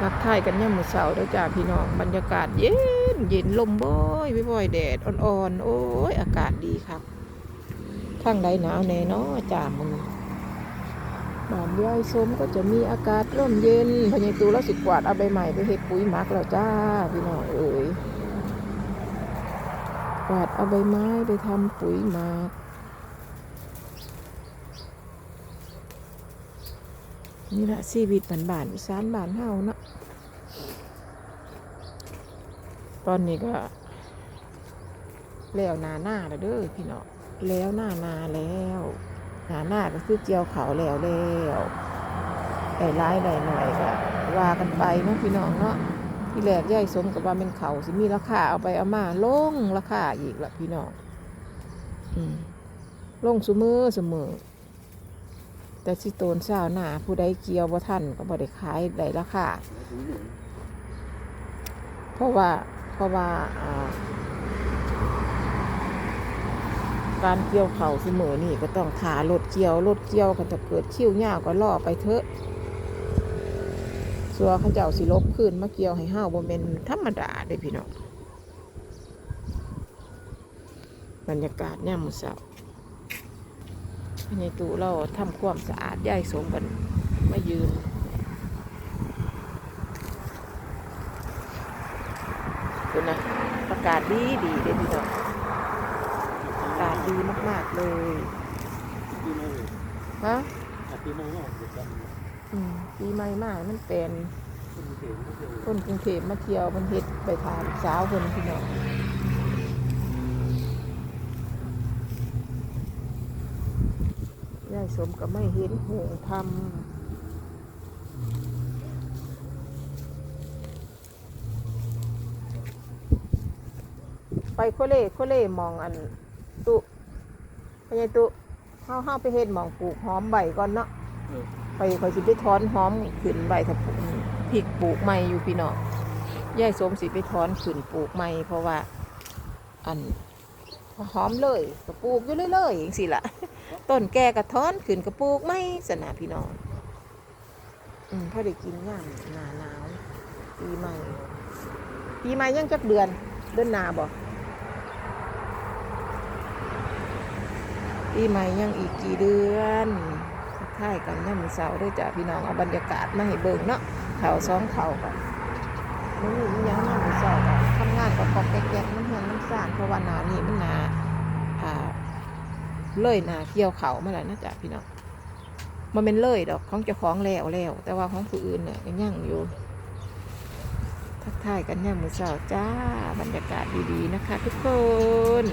ทักทายกันย่ำมือเสาร์ด้อจ้าพี่น้องบรรยากาศเย็นเย็นลมบ่อยบ่อยแดดอ่อนๆ โอ้ย อากาศดีครับข้างใดหนาวแน่เนอจ้ามึงบ้านยายสมก็จะมีอากาศร่มเย็นพญายตูแล้วสิกวาดเอาใบใหม่ไปเฮ็ดปุ๋ยหมักแล้วจ้าพี่น้องเอ๋ยกวาดเอาใบไม้ไปทำปุ๋ยหมัก นี่แหละชีวิตบ้านบ้านๆอีสานบ้านเฮาเนาะตอนนี้ก็ แล้วหนาหน้าแล้วเด้อพี่น้องแล้วหน้านาแล้วหนาหน้าก็คือเจียวเขาแล้วแล้วได้ร้ายได้หน่อยก็ว่ากันไปเนาะพี่น้องเนาะที่แรกย่ายสมกับว่าเป็นเขาสิมีราคาเอาไปเอามาลงราคาอีกละพี่น้องอืมลงสมือเสมอ แต่สิโตนเช้าหน้าผู้ใดเกี่ยวบ่ทันก็บ่ได้ขายได้ราคาเพราะว่าเพราะว่าการเกี่ยวเข่าเสมอนี่ก็ต้องขารถเกี่ยวรถเกี่ยวกันจะเกิดคิ้วยาวก็ล่อไปเถอะสัวเขาเจ้าสิลบขึ้นมาเกี่ยวให้ห้าวบ่เป็นธรรมดาเด้พี่น้องบรรยากาศเนี่ยมมือเสา ร์ในตู้เราทำความสะอาดย่ายสมกันมายืนคุณนะประกาศดีดีเด้พี่น้องอากาศดีมาก ๆ เลยฮะปีใหม่ก็ออกจากอืมปีใหม่มากมันเป็นคนเก่งก็เก่งคนกรุงเทพมาเที่ยวมันเฮ็ดไปทานสาวคนพี่น้องายสมก็ไม่เห็นหงทำไปโคเล่โคเล่มองอัน ตุพญายตุเฮาเฮาไปเฮ็ดหมองปลูกหอมใบก่อนเนาะเออไปคอยสิไปถอนหอมขึ้นใบถ้าปลูกพริกปลูกใหม่อยู่พี่น้องยายสมสิไปถอนขึ้นปลูกใหม่เพราะว่า อัน หอมเลยก็ปลูกอยู่เรื่อยๆอย่างสิละต้นแก่ก็ถอนขึ้นก็ปลูกไม่สนะพี่น้องอืมพอได้กินย่ามหนาหนาวปีใหม่ปีใหม่ยังจักเดือนเดือนหนาบ่ปีใหม่ยังอีกกี่เดือนทักทายกันเนี่ยามมือเสาร์ด้วยจ้ะพี่น้องเอาบรรยากาศมาให้เบิ่งเนาะแถวสองเถากันมันมีอิหยังเนี่ามือเสาร์ก็ทำงานกับกอกแก๊กๆน้ำเฮือนน้ำสาน เพราะว่านานี่มันนาเลยนาเกี่ยวเขามาแล้วนะจ๊ะพี่น้องมันเป็นเลยดอกของเจ้าของแล้วแล้วแต่ว่าของผู้อื่นเนี่ยยังยังอยู่ทักทายกันเนี่ยมือเสาวจ้าบรรยากาศดีๆนะคะ ทุกคน